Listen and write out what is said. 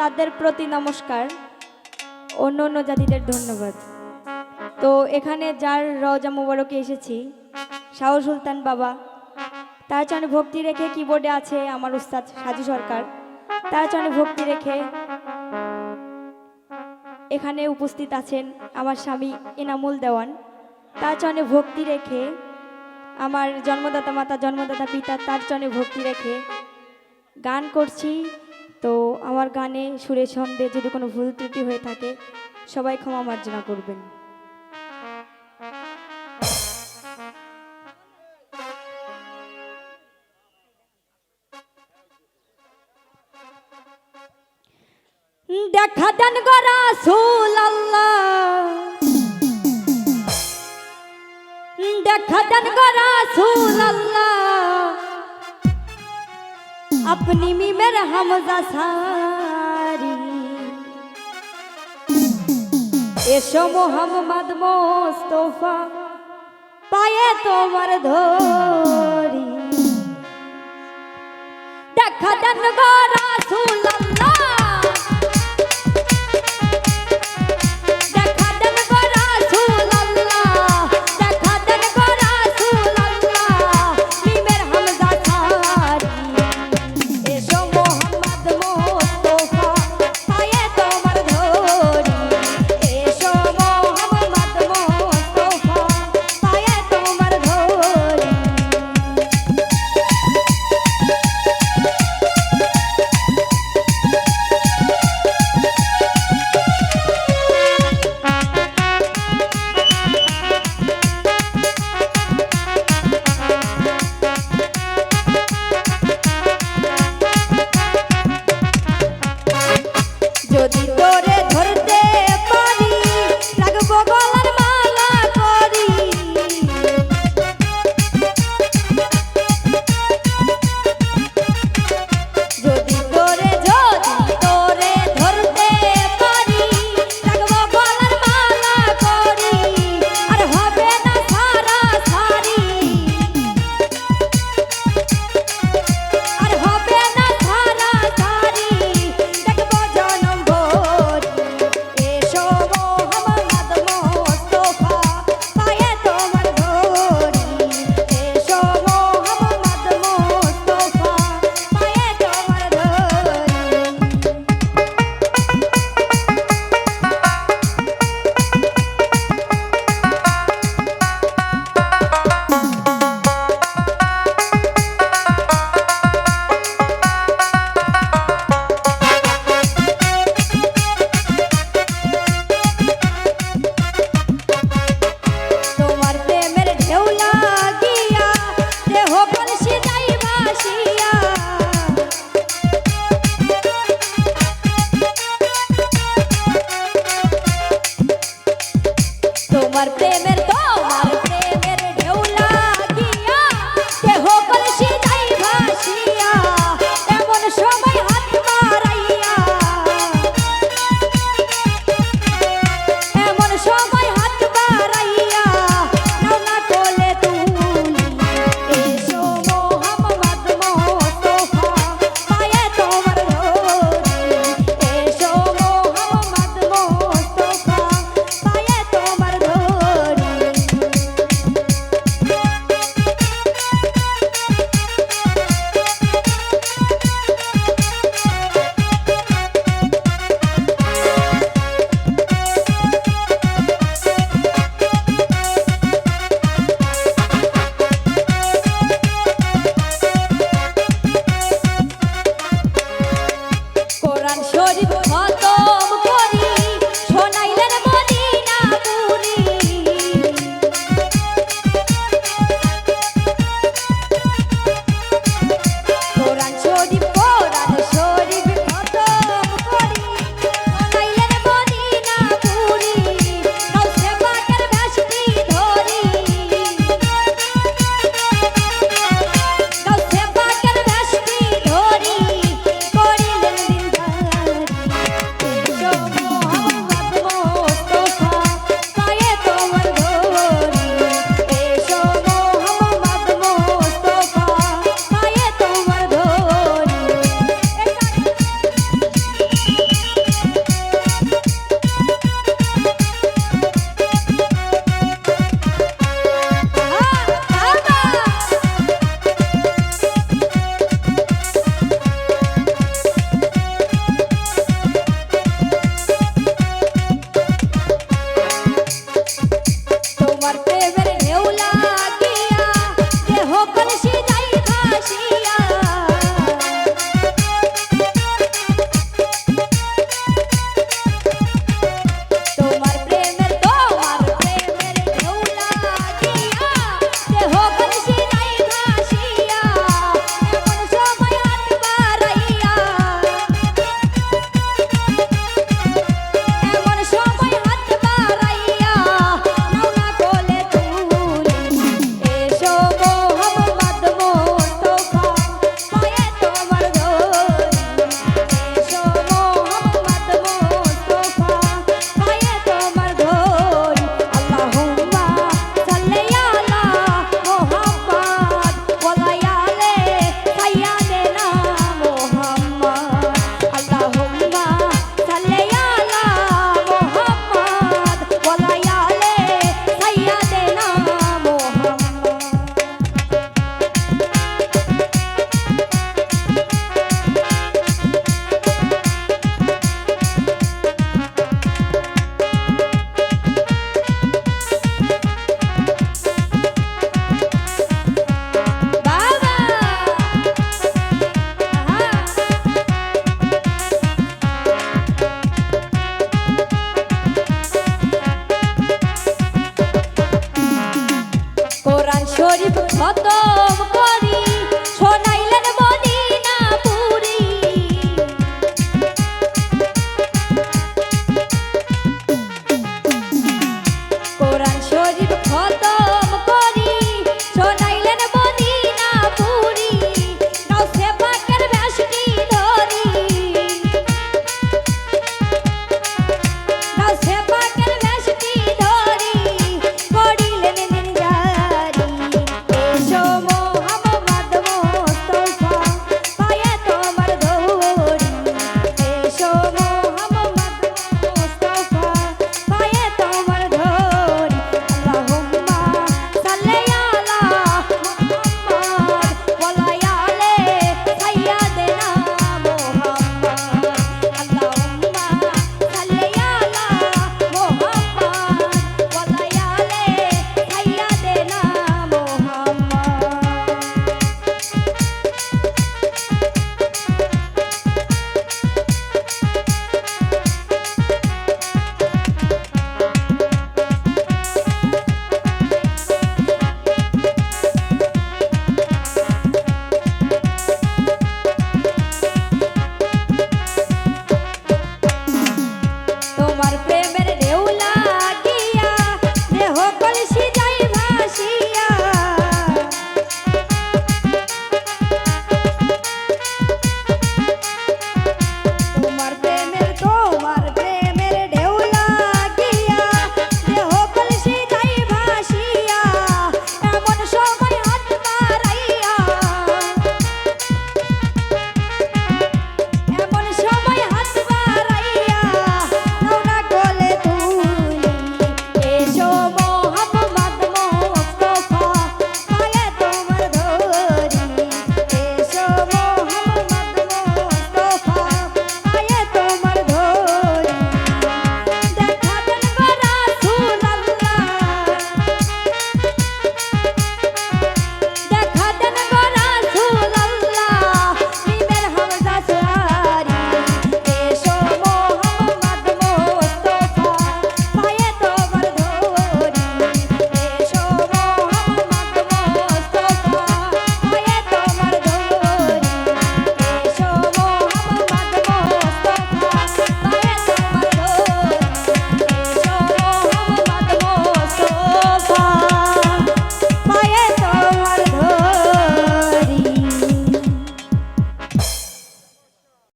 তাদের প্রতি নমস্কার। অন্য অন্য জাতিদের ধন্যবাদ। তো এখানে যার রওজা মুবারকে এসেছি, শাহ সুলতান বাবা। তার চরণে ভক্তি রেখে কিবোর্ডে আছে আমার উস্তাদ সাজু সরকার। তার চরণে ভক্তি রেখে এখানে উপস্থিত আছেন আমার স্বামী এনামুল দেওয়ান। তার চরণে ভক্তি রেখে আমার জন্মদাতা মাতা, জন্মদাতা পিতা, তার চরণে ভক্তি রেখে গান করছি। তো আমার গানে সুরে ছন্দে যদি কোনো ভুল ত্রুটি হয়ে থাকে, সবাই ক্ষমা মার্জনা করবেন। দেখা দেন গরা আল্লাহ দেখা দেন গরা আল্লাহ अपनी मी मेरा हमजा सारी এসো মোহাম্মদ মোস্তফা পায়ে তোমার ধরি দেখা দেন গো রাসূলুল্লাহ